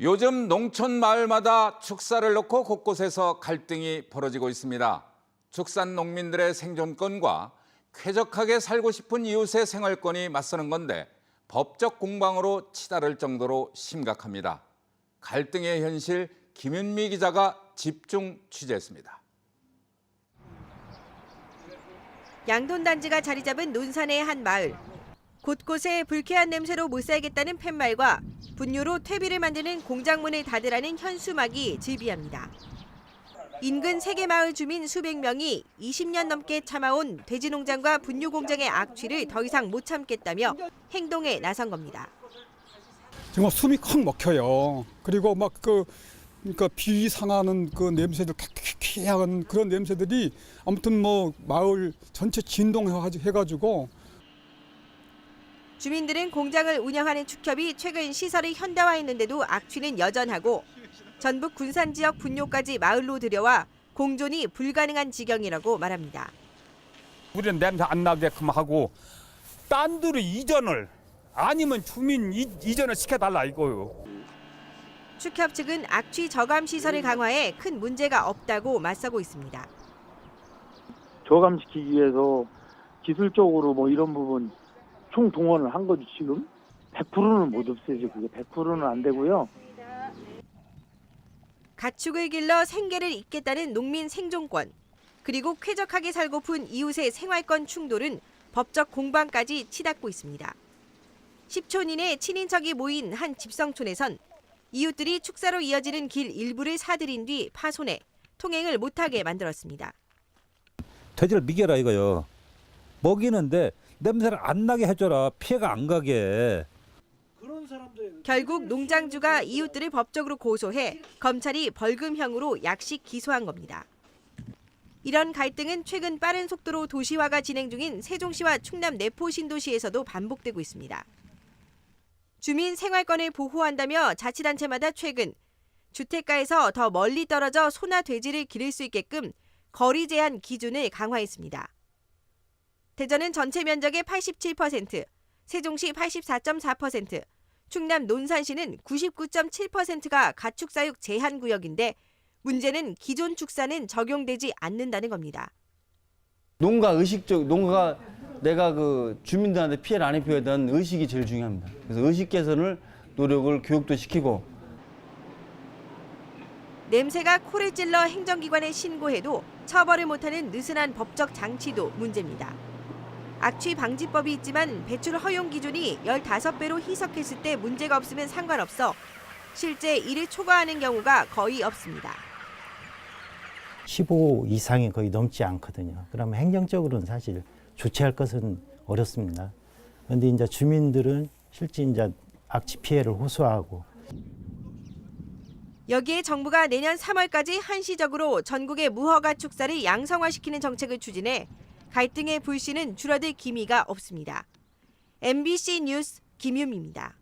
요즘 농촌 마을마다 축사를 놓고 곳곳에서 갈등이 벌어지고 있습니다. 축산 농민들의 생존권과 쾌적하게 살고 싶은 이웃의 생활권이 맞서는 건데 법적 공방으로 치달을 정도로 심각합니다. 갈등의 현실 김윤미 기자가 집중 취재했습니다. 양돈단지가 자리 잡은 논산의 한 마을. 곳곳에 불쾌한 냄새로 못 살겠다는 팻말과 분유로 퇴비를 만드는 공장문을 닫으라는 현수막이 즐비합니다. 인근 세개 마을 주민 수백 명이 20년 넘게 참아온 돼지 농장과 분유 공장의 악취를 더 이상 못 참겠다며 행동에 나선 겁니다. 정말 숨이 콱 막혀요. 그리고 막 그 그러니까 비상하는 그 냄새들 퀴퀴퀴한 그런 냄새들이 아무튼 뭐 마을 전체 진동해가지고 주민들은 공장을 운영하는 축협이 최근 시설을 현대화했는데도 악취는 여전하고 전북 군산 지역 분뇨까지 마을로 들여와 공존이 불가능한 지경이라고 말합니다. 우리는 냄새 안 나게끔 하고 딴 데로 이전을 아니면 주민 이, 이전을 시켜달라 이거요. 축협 측은 악취 저감 시설을 강화해 큰 문제가 없다고 맞서고 있습니다. 저감시키기 위해서 기술적으로 뭐 이런 부분 총 동원을 한 거죠 지금 100%는 못 없애죠 그게 100%는 안 되고요 가축을 길러 생계를 잇겠다는 농민 생존권 그리고 쾌적하게 살고픈 이웃의 생활권 충돌은 법적 공방까지 치닫고 있습니다. 10촌 이내 친인척이 모인 한 집성촌에선 이웃들이 축사로 이어지는 길 일부를 사들인 뒤 파손해 통행을 못하게 만들었습니다. 돼지를 미겨라 이거요. 먹이는데 냄새를 안 나게 해줘라. 피해가 안 가게. 결국 농장주가 이웃들을 법적으로 고소해 검찰이 벌금형으로 약식 기소한 겁니다. 이런 갈등은 최근 빠른 속도로 도시화가 진행 중인 세종시와 충남 내포 신도시에서도 반복되고 있습니다. 주민 생활권을 보호한다며 자치단체마다 최근 주택가에서 더 멀리 떨어져 소나 돼지를 기를 수 있게끔 거리 제한 기준을 강화했습니다. 대전은 전체 면적의 87%, 세종시 84.4%, 충남 논산시는 99.7%가 가축 사육 제한 구역인데 문제는 기존 축사는 적용되지 않는다는 겁니다. 농가 의식적 농가 내가 그 주민들한테 피해를 안 입혀야 되는 의식이 제일 중요합니다. 그래서 의식 개선을 노력을 교육도 시키고 냄새가 코를 찔러 행정기관에 신고해도 처벌을 못하는 느슨한 법적 장치도 문제입니다. 악취 방지법이 있지만 배출 허용 기준이 15배로 희석했을 때 문제가 없으면 상관없어 실제 이를 초과하는 경우가 거의 없습니다. 15 이상이 거의 넘지 않거든요. 그러면 행정적으로는 사실 조치할 것은 어렵습니다. 그런데 이제 주민들은 실제 이제 악취 피해를 호소하고 여기에 정부가 내년 3월까지 한시적으로 전국의 무허가 축사를 양성화시키는 정책을 추진해 갈등의 불씨는 줄어들 기미가 없습니다. MBC 뉴스 김유미입니다.